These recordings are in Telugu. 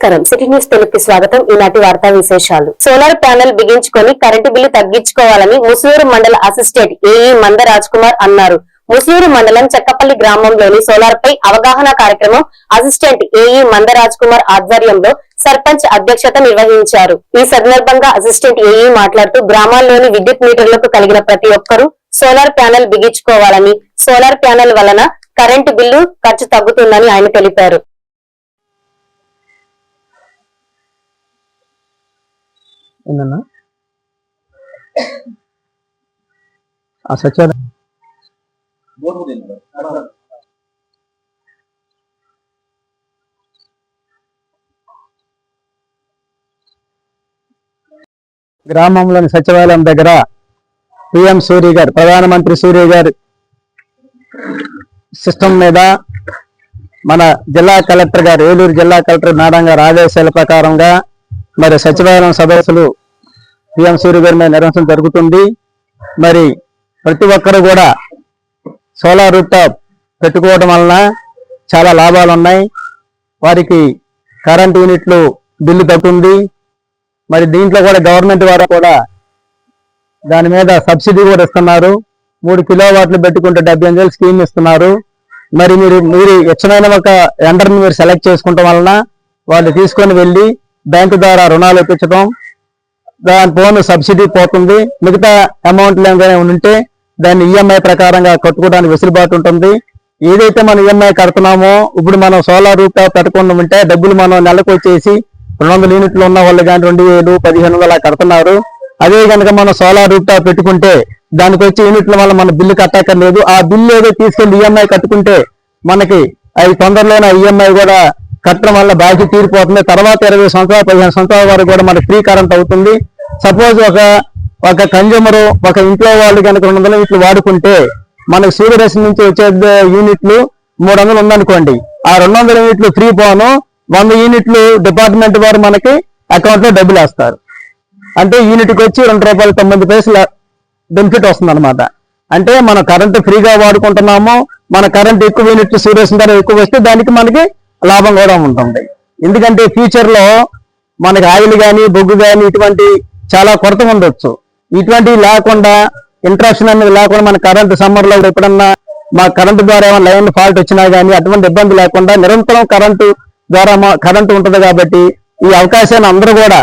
నమస్కారం. సిటీ న్యూస్ తెలుగుకి స్వాగతం. ఈనాటి వార్తా విశేషాలు. సోలార్ ప్యానెల్ బిగించుకొని కరెంటు బిల్లు తగ్గించుకోవాలని ముసూరు మండల అసిస్టెంట్ ఏఈ మంద రాజ్ కుమార్ అన్నారు. ముసూరు మండలం చెక్కపల్లి గ్రామంలోని సోలార్ పై అవగాహన కార్యక్రమం అసిస్టెంట్ ఏఈ మంద రాజ్ కుమార్ ఆధ్వర్యంలో సర్పంచ్ అధ్యక్షత నిర్వహించారు. ఈ సందర్భంగా అసిస్టెంట్ ఏఈ మాట్లాడుతూ గ్రామాల్లోని విద్యుత్ మీటర్లకు కలిగిన ప్రతి ఒక్కరూ సోలార్ ప్యానెల్ బిగించుకోవాలని సోలార్ ప్యానెల్ వలన కరెంటు బిల్లు ఖర్చు తగ్గుతుందని ఆయన తెలిపారు. ఏందన్నా? ఆ సత్యాలు గ్రామంలోని సచివాలయం దగ్గర పిఎం సూర్య గారు ప్రధానమంత్రి సూర్య గారి సిస్టమ్ మీద మన జిల్లా కలెక్టర్ గారు ఏలూరు జిల్లా కలెక్టర్ మేడం గారు ఆదేశాల ప్రకారంగా మరి సచివాలయం సదస్సులు పిఎం సూర్య గారి మీద నిర్వహించడం జరుగుతుంది. మరి ప్రతి ఒక్కరు కూడా సోలార్ రూప్ టాప్ పెట్టుకోవడం వలన చాలా లాభాలు ఉన్నాయి. వారికి కరెంట్ యూనిట్లు బిల్లు తగ్గుతుంది మరి దీంట్లో కూడా గవర్నమెంట్ వారు కూడా దాని మీద సబ్సిడీ కూడా ఇస్తున్నారు. మూడు కిలో వాట్లు పెట్టుకుంటే డెబ్బై ఎనిమిది స్కీమ్ ఇస్తున్నారు. మరి మీరు మీరు ఇచ్చిన ఒక ఎండర్ని మీరు సెలెక్ట్ చేసుకోవటం వలన వాళ్ళు తీసుకొని వెళ్ళి బ్యాంకు ద్వారా రుణాలు ఇప్పించడం దాని పోను సబ్సిడీ పోతుంది. మిగతా అమౌంట్లు ఏమైనా ఉంటే దాన్ని ఈఎంఐ ప్రకారంగా కట్టుకోవడానికి వెసులుబాటు ఉంటుంది. ఏదైతే మనం ఈఎంఐ కడుతున్నామో ఇప్పుడు మనం సోలార్ రూప్ టాప్ పెట్టకుండా ఉంటే డబ్బులు మనం నెలకు వచ్చేసి రెండు వందల యూనిట్లు ఉన్న వాళ్ళు కానీ రెండు వేలు పదిహేను వందలు అలా కడుతున్నారు. అదే కనుక మనం సోలార్ రూప్ టాప్ పెట్టుకుంటే దానికి వచ్చే యూనిట్ల వల్ల మన బిల్లు కట్టక్కర్లేదు. ఆ బిల్లు ఏదో తీసుకెళ్ళి ఈఎంఐ కట్టుకుంటే మనకి అవి తొందరలోనే ఈఎంఐ కూడా కట్టడం వల్ల బాకీ తీరిపోతుంది. తర్వాత ఇరవై సంవత్సరాలు పదిహేను సంవత్సరాల వరకు కూడా మనకి ఫ్రీ కరెంట్ అవుతుంది. సపోజ్ ఒక ఒక కన్జ్యూమర్ ఒక ఇంట్లో వాళ్ళు కనుక రెండు వందల యూనిట్లు వాడుకుంటే మనకి సూర్యరశ్మి నుంచి వచ్చే యూనిట్లు మూడు వందలు ఉందనుకోండి. ఆ రెండు వందల యూనిట్లు ఫ్రీ పోను వంద యూనిట్లు డిపార్ట్మెంట్ వారు మనకి అకౌంట్లో డబ్బులు వేస్తారు. అంటే యూనిట్కి వచ్చి రెండు రూపాయలు తొమ్మిది పైసలు బెనిఫిట్ వస్తుంది అనమాట అంటే మనం కరెంట్ ఫ్రీగా వాడుకుంటున్నాము మన కరెంట్ ఎక్కువ యూనిట్ సూర్యరశ్మి ధర ఎక్కువ వస్తే దానికి మనకి లాభం కూడా ఉంటుంది ఎందుకంటే ఫ్యూచర్లో మనకి ఆయిల్ కానీ బొగ్గు కానీ ఇటువంటి చాలా కొరత ఉండొచ్చు. ఇటువంటివి లేకుండా ఇంట్రాక్షన్ అనేది లేకుండా మన కరెంట్ సమ్మర్లో ఎప్పుడన్నా మా కరెంటు ద్వారా ఏమైనా లైన్ ఫాల్ట్ వచ్చినా కానీ అటువంటి ఇబ్బంది లేకుండా నిరంతరం కరెంటు ద్వారా కరెంటు ఉంటుంది కాబట్టి ఈ అవకాశాన్ని అందరూ కూడా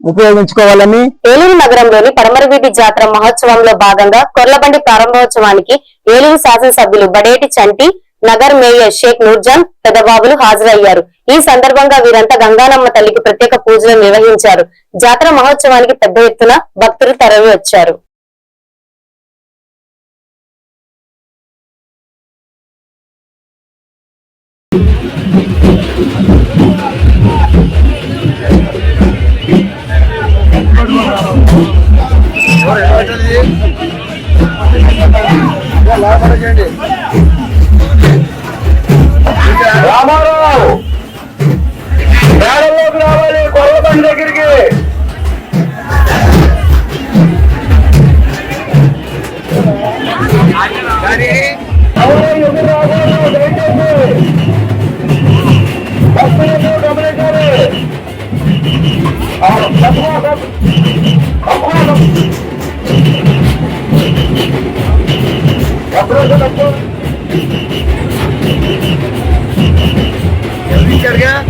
ఉపయోగించుకోవాలని ఏలూరు నగరంలోని పడమరవీటి జాతర మహోత్సవంలో భాగంగా కొర్లబండి ప్రారంభోత్సవానికి ఏలూరు శాసనసభ్యులు బడేటి చంటి నగర్ మేయర్ షేక్ నూర్జాన్ పెద్దబాబులు హాజరయ్యారు. ఈ సందర్భంగా వీరంతా గంగానమ్మ తల్లికి ప్రత్యేక పూజలు నిర్వహించారు. జాతర మహోత్సవానికి పెద్ద ఎత్తున భక్తులు తరలి వచ్చారు. రామారావు. మేడల్లోకి రావాలి కొల్లబండి దగ్గరికి. harga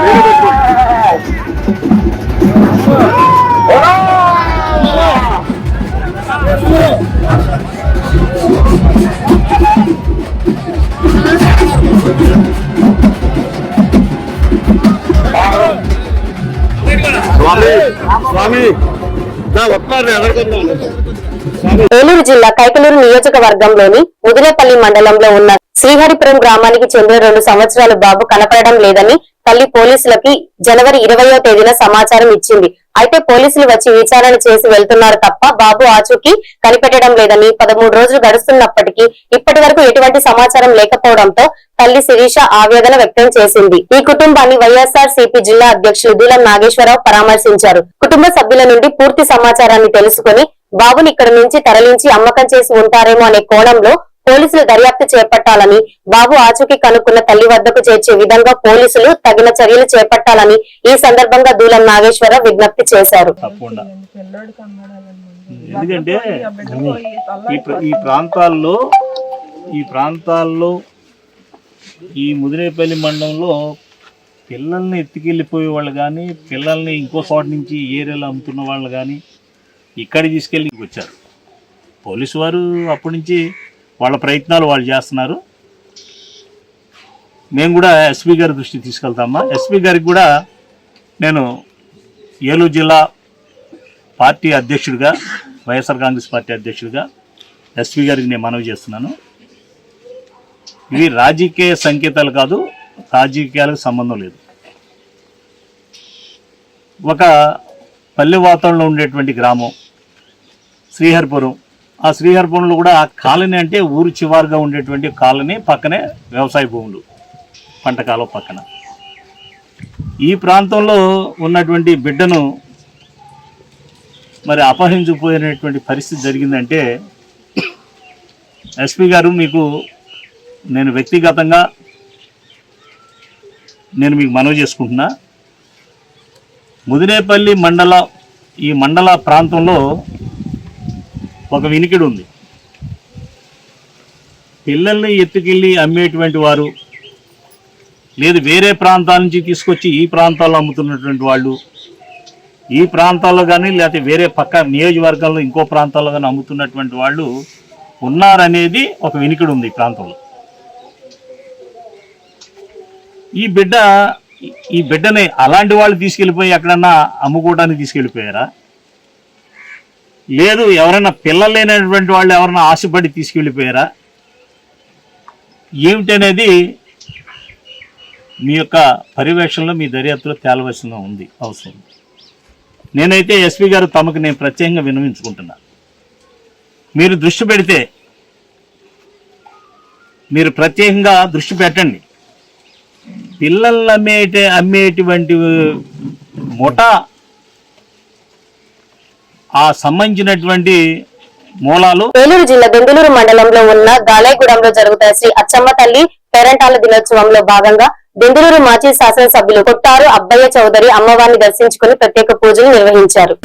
ఏలూరు జిల్లా కైకలూరు నియోజకవర్గంలోని ముదిరేపల్లి మండలంలో ఉన్న శ్రీహరిపురం గ్రామానికి చెందిన రెండు సంవత్సరాల బాబు కనపడడం లేదని తల్లి పోలీసులకి జనవరి ఇరవయో తేదీన సమాచారం ఇచ్చింది. అయితే పోలీసులు వచ్చి విచారణ చేసి వెళ్తున్నారు తప్ప బాబు ఆచూకీ కనిపెట్టడం లేదని పదమూడు రోజులు గడుస్తున్నప్పటికీ ఇప్పటి ఎటువంటి సమాచారం లేకపోవడంతో తల్లి శిరీష ఆవేదన వ్యక్తం చేసింది. ఈ కుటుంబాన్ని వైఎస్ఆర్ సిపి జిల్లా అధ్యక్షులు దూలం నాగేశ్వరరావు పరామర్శించారు. కుటుంబ సభ్యుల నుండి పూర్తి సమాచారాన్ని తెలుసుకుని బాబుని ఇక్కడ నుంచి తరలించి అమ్మకం చేసి ఉంటారేమో అనే కోణంలో పోలీసులు దర్యాప్తు చేపట్టాలని బాబు ఆచూకీ కనుక్కున్న తల్లి వద్దకు చేర్చే విధంగా పోలీసులు తగిన చర్యలు చేపట్టాలని ఈ సందర్భంగా దూలం నాగేశ్వరరావు విజ్ఞప్తి చేశారు. ఎందుకంటే ఈ ప్రాంతాల్లో ఈ ప్రాంతాల్లో ఈ ముదిరేపల్లి మండలంలో పిల్లల్ని ఎత్తుకెళ్ళిపోయే వాళ్ళు కానీ పిల్లల్ని ఇంకో చోట నుంచి ఏరియాలో అమ్ముతున్న వాళ్ళు కానీ ఇక్కడికి తీసుకెళ్ళి వచ్చారు. పోలీసు వారు అప్పటి నుంచి వాళ్ళ ప్రయత్నాలు వాళ్ళు చేస్తున్నారు. మేము కూడా ఎస్పీ గారి దృష్టికి తీసుకెళ్తామా? ఎస్పీ గారికి కూడా నేను ఏలూరు జిల్లా పార్టీ అధ్యక్షుడిగా వైఎస్ఆర్ కాంగ్రెస్ పార్టీ అధ్యక్షుడిగా ఎస్పీ గారికి నేను మనవి చేస్తున్నాను. ఇవి రాజకీయ సంకేతాలు కాదు రాజకీయాలకు సంబంధం లేదు. ఒక పల్లె వాతావరణంలో ఉండేటువంటి గ్రామం శ్రీహరిపురం. ఆ శ్రీహరిపురంలో కూడా ఆ కాలనీ అంటే ఊరు చివారుగా ఉండేటువంటి కాలనీ పక్కనే వ్యవసాయ భూములు పంటకాలం పక్కన. ఈ ప్రాంతంలో ఉన్నటువంటి బిడ్డను మరి అపహరించిపోయినటువంటి పరిస్థితి జరిగిందంటే ఎస్పీ గారు మీకు నేను వ్యక్తిగతంగా నేను మీకు మనవి చేసుకుంటున్నా. ముదినేపల్లి మండల ఈ మండల ప్రాంతంలో ఒక వినికిడు ఉంది. పిల్లల్ని ఎత్తుకెళ్ళి అమ్మేటువంటి వారు లేదు వేరే ప్రాంతాల నుంచి తీసుకొచ్చి ఈ ప్రాంతాల్లో అమ్ముతున్నటువంటి వాళ్ళు ఈ ప్రాంతాల్లో కానీ లేకపోతే వేరే పక్క నియోజకవర్గంలో ఇంకో ప్రాంతాల్లో కానీ అమ్ముతున్నటువంటి వాళ్ళు ఉన్నారనేది ఒక వినికిడు ఉంది ఈ ప్రాంతంలో. ఈ బిడ్డ ఈ బిడ్డని అలాంటి వాళ్ళు తీసుకెళ్ళిపోయి ఎక్కడన్నా అమ్ముకోవడానికి తీసుకెళ్ళిపోయారా? లేదు ఎవరైనా పిల్లలు లేనటువంటి వాళ్ళు ఎవరైనా ఆశపడి తీసుకెళ్ళిపోయారా? ఏమిటనేది మీ యొక్క పర్యవేక్షణలో మీ దర్యాప్తులో తేలవలసిన ఉంది అవసరం. నేనైతే ఎస్పీ గారు తమకు నేను ప్రత్యేకంగా విన్నవించుకుంటున్నా. మీరు దృష్టి పెడితే మీరు ప్రత్యేకంగా దృష్టి పెట్టండి. పిల్లల్ని అమ్మేటే అమ్మేటువంటి ముఠ ఆ సంబంధించినటువంటి మూలాలు. ఏలూరు జిల్లా బెంగళూరు మండలంలో ఉన్న గాలేగూడంలో జరుగుతున్న శ్రీ అచ్చమ్మ తల్లి పేరంటాల దినోత్సవంలో భాగంగా బెంగళూరు మాజీ శాసనసభ్యులు కొట్టారు అబ్బయ్య చౌదరి అమ్మవారిని దర్శించుకుని ప్రత్యేక పూజలు నిర్వహించారు.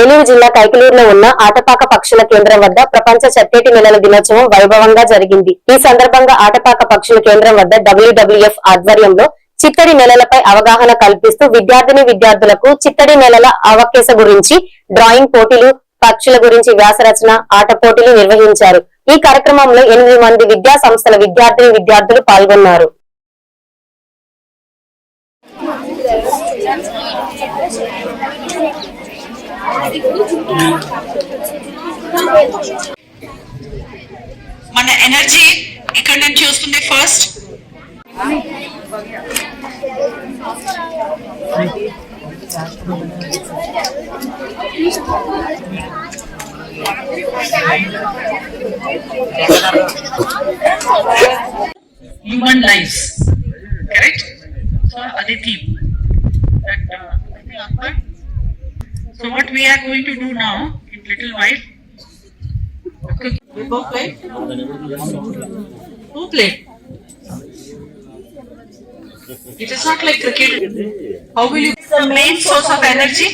ఏలూరు జిల్లా కైకలూరులో ఉన్న ఆటపాక పక్షుల కేంద్రం వద్ద ప్రపంచ చెత్తేటి నెలల దినోత్సవం వైభవంగా జరిగింది. ఈ సందర్భంగా ఆటపాక పక్షుల కేంద్రం వద్ద డబ్ల్యూడబ్ల్యూఎఫ్ ఆధ్వర్యంలో చిత్తడి నెలలపై అవగాహన కల్పిస్తూ విద్యార్థిని విద్యార్థులకు చిత్తడి నెలల అవకేశ గురించి డ్రాయింగ్ పోటీలు పక్షుల గురించి వ్యాసరచన ఆట పోటీలు నిర్వహించారు. ఈ కార్యక్రమంలో ఎనిమిది మంది విద్యా సంస్థల విద్యార్థిని విద్యార్థులు పాల్గొన్నారు. మన ఎనర్జీ ఇక్కడ నుంచి వస్తుంది first human life correct so అది theme so what we're going to do now in little wife We both play? Who played? It is not like cricket. How will you? It's the main source of energy.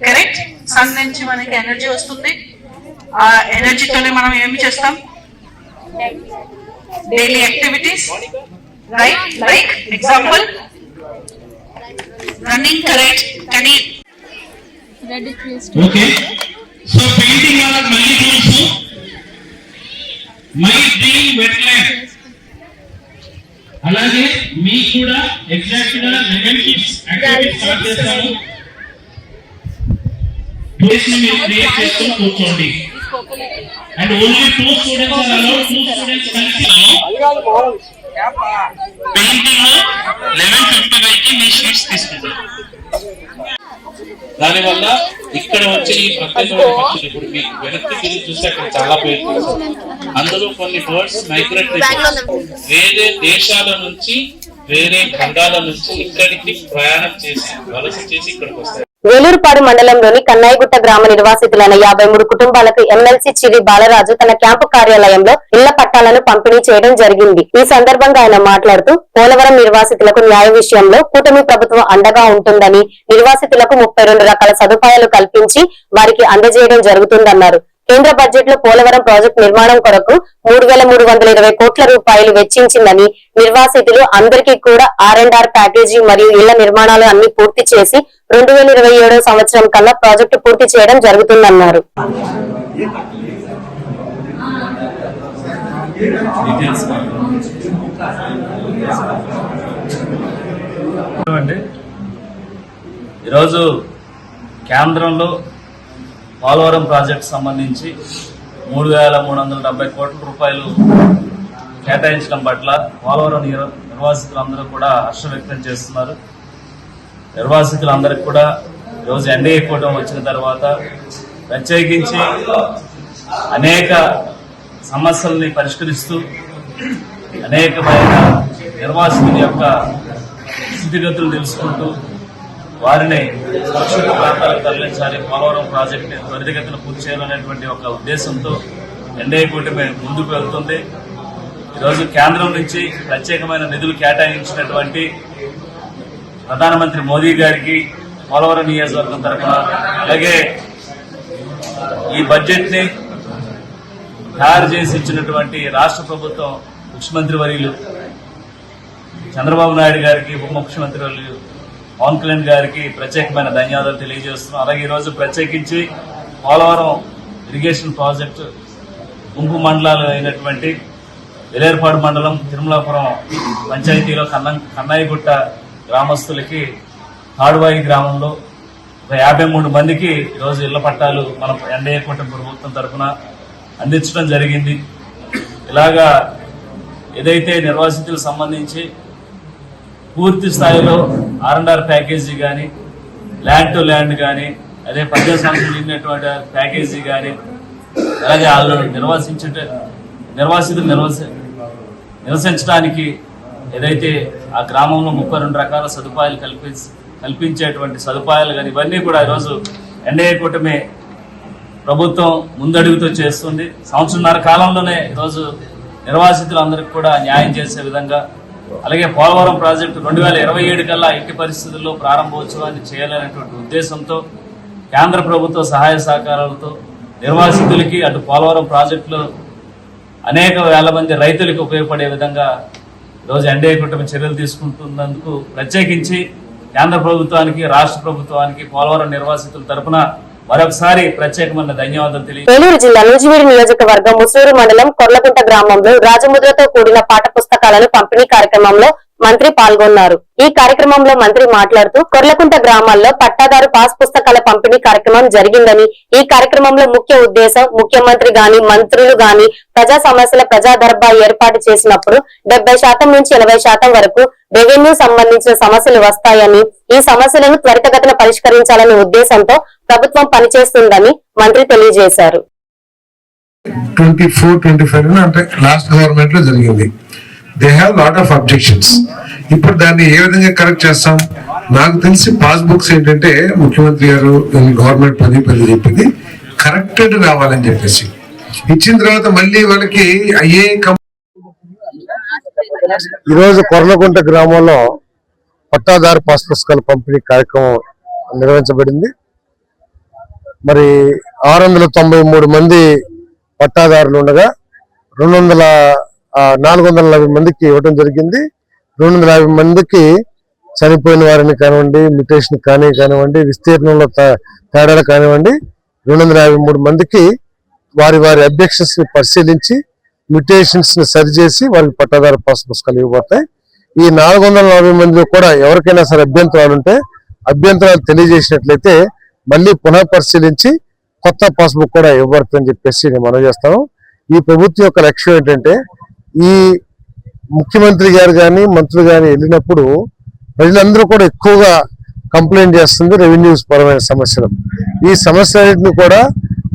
Correct? Sun నుంచి మనకి ఎనర్జీ వస్తుంది ఆ ఎనర్జీతోనే మనం ఏమి చేస్తాం daily activities right like example running correct కానీ ఓకే సో పెయింటింగ్ వాళ్ళకి మళ్ళీ తెలుసు మై డ్రీమ్ వెట్లాండ్ అలాగే మీకు కూడా ఎగ్జాక్ట్గా లెవెన్ కిడ్స్ యాక్టివిటీ స్టార్ట్ చేస్తాము ప్లేస్ని మీరు క్రియేట్ చేసుకొని కూర్చోండి. And only two students are allowed two students కలిసి పెయింటింగ్ లెవెన్ ఫిఫ్టీ ఫైవ్కి మీ షీట్స్ తీసుకుంటారు దానివల్ల ఇక్కడ వచ్చే ఈ ప్రత్యేకమైన పక్షులు ఇప్పుడు మీకు వెనక్కి తిరిగి చూస్తే అక్కడ చాలా పేర్లు అందులో కొన్ని బర్డ్స్ మైగ్రేటరీ వేరే దేశాల నుంచి వేరే ఖండాల నుంచి ఇక్కడికి ప్రయాణం చేసి వలస చేసి ఇక్కడికి వస్తాయి వేలూరుపాడు మండలంలోని కన్నాయిగుట్ట గ్రామ నిర్వాసితులైన యాభై మూడు కుటుంబాలకు ఎమ్మెల్సీ చివి బాలరాజు తన క్యాంపు కార్యాలయంలో ఇళ్ళ పట్టాలను పంపిణీ చేయడం జరిగింది. ఈ సందర్భంగా ఆయన మాట్లాడుతూ పోలవరం నిర్వాసితులకు న్యాయ విషయంలో కూటమి ప్రభుత్వం అండగా ఉంటుందని నిర్వాసితులకు ముప్పై రెండు రకాల సదుపాయాలు కల్పించి వారికి అందజేయడం జరుగుతుందన్నారు. కేంద్ర బడ్జెట్లో పోలవరం ప్రాజెక్టు నిర్మాణం కొరకు మూడు వేల మూడు వందల ఇరవై కోట్ల రూపాయలు వెచ్చించిందని నిర్వాసితులు అందరికీ కూడా ఆర్ అండ్ ఆర్ ప్యాకేజీ మరియు ఇళ్ళ నిర్మాణాలు అన్ని పూర్తి చేసి రెండు వేల ఇరవై ఏడవ సంవత్సరం కల్లా ప్రాజెక్టు పూర్తి చేయడం జరుగుతుందన్నారు. ఈరోజు కేంద్రంలో పోలవరం ప్రాజెక్ట్ సంబంధించి మూడు వేల మూడు వందల డెబ్బై కోట్ల రూపాయలు కేటాయించడం పట్ల పోలవరం నిర్వాసితులందరూ కూడా హర్షం వ్యక్తం చేస్తున్నారు. నిర్వాసితులందరికీ కూడా ఈరోజు ఎన్డీఏ కూటమి వచ్చిన తర్వాత ప్రత్యేకించి అనేక సమస్యల్ని పరిష్కరిస్తూ అనేకమైన నిర్వాసితుల యొక్క స్థితిగతులు తెలుసుకుంటూ వారిని సురక్షిత ప్రాంతాలకు తరలించాలి. పోలవరం ప్రాజెక్టు త్వరితగతిన పూర్తి చేయాలనేటువంటి ఒక ఉద్దేశంతో ఎన్డీఏ కూటమి ముందుకు వెళ్తుంది. ఈరోజు కేంద్రం నుంచి ప్రత్యేకమైన నిధులు కేటాయించినటువంటి ప్రధానమంత్రి మోదీ గారికి పోలవరం నియోజకవర్గం తరఫున అలాగే ఈ బడ్జెట్ని తయారు చేసి ఇచ్చినటువంటి రాష్ట్ర ప్రభుత్వం ముఖ్యమంత్రి వర్యులు చంద్రబాబు నాయుడు గారికి ఉప ముఖ్యమంత్రి వర్యులు పవన్ కళ్యాణ్ గారికి ప్రత్యేకమైన ధన్యవాదాలు తెలియజేస్తున్నాం. అలాగే ఈరోజు ప్రత్యేకించి పోలవరం ఇరిగేషన్ ప్రాజెక్టు గుంపు మండలాలు అయినటువంటి వెలేర్పాడు మండలం తిరుమలాపురం పంచాయతీలో కన్న కన్నాయిగుట్ట గ్రామస్తులకి తాడువాయి గ్రామంలో ఒక యాభై మూడు మందికి ఈరోజు ఇళ్ళ పట్టాలు మన ఎన్డీఏ కూటమి ప్రభుత్వం తరఫున అందించడం జరిగింది. ఇలాగా ఏదైతే నిర్వాసితులకు సంబంధించి పూర్తి స్థాయిలో ఆర్ఎన్ఆర్ ప్యాకేజీ కానీ ల్యాండ్ టు ల్యాండ్ కానీ అదే పద్దెనిమిది సంవత్సరాలు నిండినటువంటి ప్యాకేజీ కానీ అలాగే వాళ్ళు నిర్వసించే నిర్వాసితులు నిర్వసి నివసించడానికి ఏదైతే ఆ గ్రామంలో ముప్పై రెండు రకాల సదుపాయాలు కల్పి కల్పించేటువంటి సదుపాయాలు కానీ ఇవన్నీ కూడా ఈరోజు ఎన్డీఏ కూటమి ప్రభుత్వం ముందడుగుతో చేస్తుంది. సంవత్సరంన్నర కాలంలోనే ఈరోజు నిర్వాసితులందరికీ కూడా న్యాయం చేసే విధంగా అలాగే పోలవరం ప్రాజెక్టు రెండు వేల ఇరవై ఏడు కల్లా ఎట్టి పరిస్థితుల్లో ప్రారంభోత్సవాన్ని చేయాలనేటువంటి ఉద్దేశంతో కేంద్ర ప్రభుత్వ సహాయ సహకారాలతో నిర్వాసితులకి అటు పోలవరం ప్రాజెక్టులో అనేక వేల మంది రైతులకు ఉపయోగపడే విధంగా ఈరోజు ఎన్డీఏ కుటుంబం చర్యలు తీసుకుంటున్నందుకు ప్రత్యేకించి కేంద్ర ప్రభుత్వానికి రాష్ట్ర ప్రభుత్వానికి పోలవరం నిర్వాసితుల తరపున మరొకసారి ప్రత్యేకమైన ధన్యవాదాలు తెలియ ఏలూరు జిల్లా నూజివీడు నియోజకవర్గం ముసూరు మండలం కొర్లకుంట గ్రామంలో రాజముద్రతో కూడిన పాఠ పుస్తకాలను పంపిణీ కార్యక్రమంలో మంత్రి పాల్గొన్నారు. ఈ కార్యక్రమంలో మంత్రి మాట్లాడుతూ కొర్లకుంట గ్రామాల్లో పట్టాదారు పాస్ పుస్తకాల పంపిణీ కార్యక్రమం జరిగిందని ఈ కార్యక్రమంలో ముఖ్య ఉద్దేశం ముఖ్యమంత్రి గాని మంత్రులు గాని ప్రజా సమస్యల ప్రజా దర్బా ఏర్పాటు చేసినప్పుడు డెబ్బై శాతం నుంచి ఎనభై శాతం వరకు రెవెన్యూ సంబంధించిన సమస్యలు వస్తాయని ఈ సమస్యలను త్వరితగతిన పరిష్కరించాలనే ఉద్దేశంతో ప్రభుత్వం పనిచేస్తుందని మంత్రి తెలియజేశారు. ట్వంటీ ఫోర్ ట్వంటీ ఫైవ్ అంటే లాస్ట్ గవర్నమెంట్లో జరిగింది. They have lot of objections ఇప్పుడు దాన్ని ఏ విధంగా కరెక్ట్ చేస్తాం? నాకు తెలిసి పాస్బుక్స్ ఏంటంటే ముఖ్యమంత్రి గారు గవర్నమెంట్ పది పది చెప్పింది కరెక్టెడ్ రావాలని చెప్పేసి. ఇచ్చిన తర్వాత మళ్ళీ వాళ్ళకి అయ్యే ఈరోజు కొర్లకుంట గ్రామంలో పట్టాదారు పాస్ పుస్తకాల పంపిణీ కార్యక్రమం నిర్వహించబడింది. మరి ఆరు వందల తొంభై మూడు మంది పట్టాదారులు ఉండగా రెండు వందల నాలుగు వందల నలభై మందికి ఇవ్వడం జరిగింది. రెండు వందల యాభై మందికి చనిపోయిన వారిని కానివ్వండి మ్యుటేషన్ కానీ కానివ్వండి విస్తీర్ణంలో తే- తేడాలు కానివ్వండి రెండు వందల యాభై మూడు మందికి వారి వారి అబ్జెక్షన్స్ని పరిశీలించి మ్యుటేషన్స్ని సరిచేసి వారికి పట్టాదారు పాస్ పుస్తకాలు ఇవ్వబడతాయి. ఈ నాలుగు వందల నలభై మందిలో కూడా ఎవరికైనా సరే అభ్యంతరాలు ఉంటే అభ్యంతరాలు తెలియజేసినట్లయితే మళ్ళీ పునః పరిశీలించి కొత్త పాస్బుక్ కూడా ఇవ్వబడుతుందని చెప్పేసి నేను మనం చేస్తాను. ఈ ప్రభుత్వం యొక్క లక్ష్యం ఏంటంటే ఈ ముఖ్యమంత్రి గారు కానీ మంత్రులు కానీ వెళ్ళినప్పుడు ప్రజలందరూ కూడా ఎక్కువగా కంప్లైంట్ చేస్తుంది రెవెన్యూస్ పరమైన సమస్యలు. ఈ సమస్యలన్నింటిని కూడా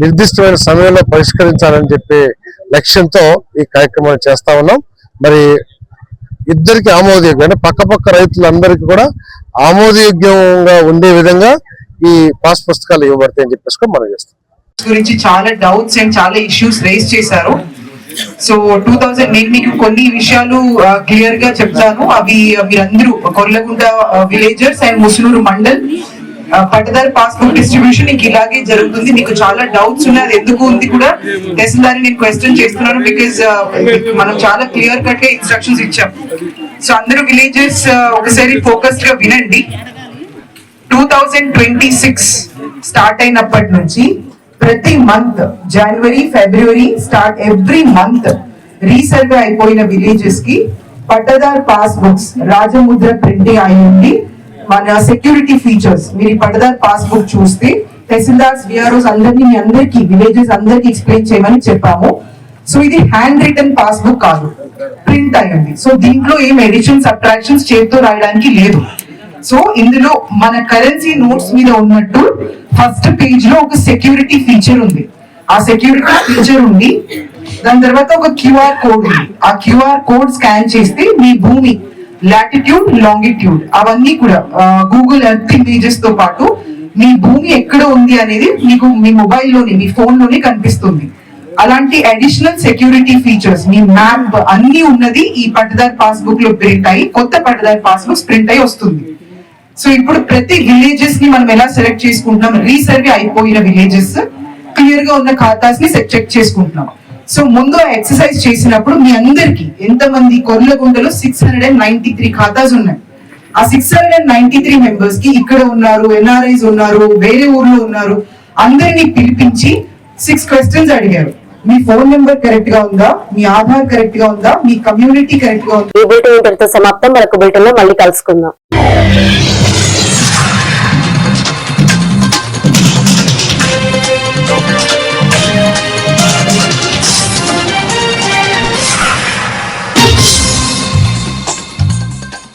నిర్దిష్టమైన సమయంలో పరిష్కరించాలని చెప్పే లక్ష్యంతో ఈ కార్యక్రమాన్ని చేస్తా ఉన్నాం. మరి ఇద్దరికి ఆమోదయోగ్యం అంటే పక్క పక్క రైతులందరికీ కూడా ఆమోదయోగ్యంగా ఉండే విధంగా ఈ పాస్ పుస్తకాలు ఇవ్వబడతాయని చెప్పేసి మనం చేస్తాం. గురించి చాలా డౌట్స్ అండ్ చాలా ఇష్యూస్ రేస్ చేశారు. సో టూ థౌజండ్ నేను మీకు కొన్ని విషయాలు క్లియర్గా చెప్తాను అవి మీరందరూ కొర్లగుంట విలేజర్స్ అండ్ ముసునూరు మండల్ ఆ, పాస్పోర్ట్ పాస్బుక్ డిస్ట్రిబ్యూషన్ నీకు ఇలాగే జరుగుతుంది. మీకు చాలా డౌట్స్ ఉన్నాయి. అది ఎందుకు ఉంది కూడా తహసీల్దార్ నేను క్వశ్చన్ చేస్తున్నాను బికాజ్ మనం చాలా క్లియర్ కట్గా ఇన్స్ట్రక్షన్స్ ఇచ్చాం. సో అందరూ విలేజెస్ ఒకసారి ఫోకస్డ్గా వినండి. Two thousand twenty six start అయినప్పటి నుంచి ప్రతి month January February start every month resurvey అయిపోయిన విలేజెస్కి పట్టదార్ పాస్ బుక్స్ రాజముద్ర ప్రింటింగ్ అయి ఉండి మన సెక్యూరిటీ ఫీచర్స్ మీరు పట్టదార్ పాస్ బుక్ చూస్తే తహసీల్దార్స్ విఆర్ఓస్ అందరినీ మీ అందరికీ విలేజెస్ అందరికీ ఎక్స్ప్లెయిన్ చేయమని చెప్పాము. సో ఇది హ్యాండ్ రిటర్న్ పాస్ బుక్ కాదు ప్రింట్ అయ్యింది సో దీంట్లో ఏం ఎడిషన్ సబ్ట్రాక్షన్స్ చేతితో రాయడానికి లేదు. సో ఇందులో మన కరెన్సీ నోట్స్ మీద ఉన్నట్టు ఫస్ట్ పేజ్లో ఒక సెక్యూరిటీ ఫీచర్ ఉంది. ఆ సెక్యూరిటీ ఫీచర్ ఉంది. దాని తర్వాత ఒక క్యూఆర్ కోడ్ ఉంది. ఆ క్యూఆర్ కోడ్ స్కాన్ చేస్తే మీ భూమి లాటిట్యూడ్ లాంగిట్యూడ్ అవన్నీ కూడా గూగుల్ ఎర్త్ ఇమేజెస్తో పాటు మీ భూమి ఎక్కడ ఉంది అనేది మీకు మీ మొబైల్లోనే మీ ఫోన్లోనే కనిపిస్తుంది. అలాంటి అడిషనల్ సెక్యూరిటీ ఫీచర్స్ మీ మ్యాప్ అన్ని ఉన్నది ఈ పట్టదార్ పాస్బుక్లో ప్రింట్ అయ్యి కొత్త పట్టదార్ పాస్బుక్ ప్రింట్ అయి వస్తుంది. సో ఇప్పుడు ప్రతి విలేజెస్ని మనం ఎలా సెలెక్ట్ చేసుకుంటున్నాం? రీసర్వే అయిపోయిన విలేజెస్ క్లియర్గా ఉన్న ఖాతాస్ని చెక్ చేసుకుంటున్నాం. సో ముందు ఆ ఎక్సర్సైజ్ చేసినప్పుడు మీ అందరికి ఎంతమంది కొర్లగుండలో six hundred and ninety three ఖాతాస్ ఉన్నాయి. ఆ six hundred and ninety three మెంబర్స్కి ఇక్కడ ఉన్నారు ఎన్ఆర్ఐస్ ఉన్నారు వేరే ఊర్లో ఉన్నారు అందరినీ పిలిపించి సిక్స్ క్వశ్చన్స్ అడిగారు. మీ ఫోన్ నెంబర్ కరెక్ట్గా ఉందా? మీ ఆధార్ కరెక్ట్గా ఉందా? మీ కమ్యూనిటీ కరెక్ట్గా ఉందా? ఈ బులెటిన్ ఇంతటితో సమాప్తం. మరొక బులెటిన్లో మళ్ళీ కలుసుకుందాం.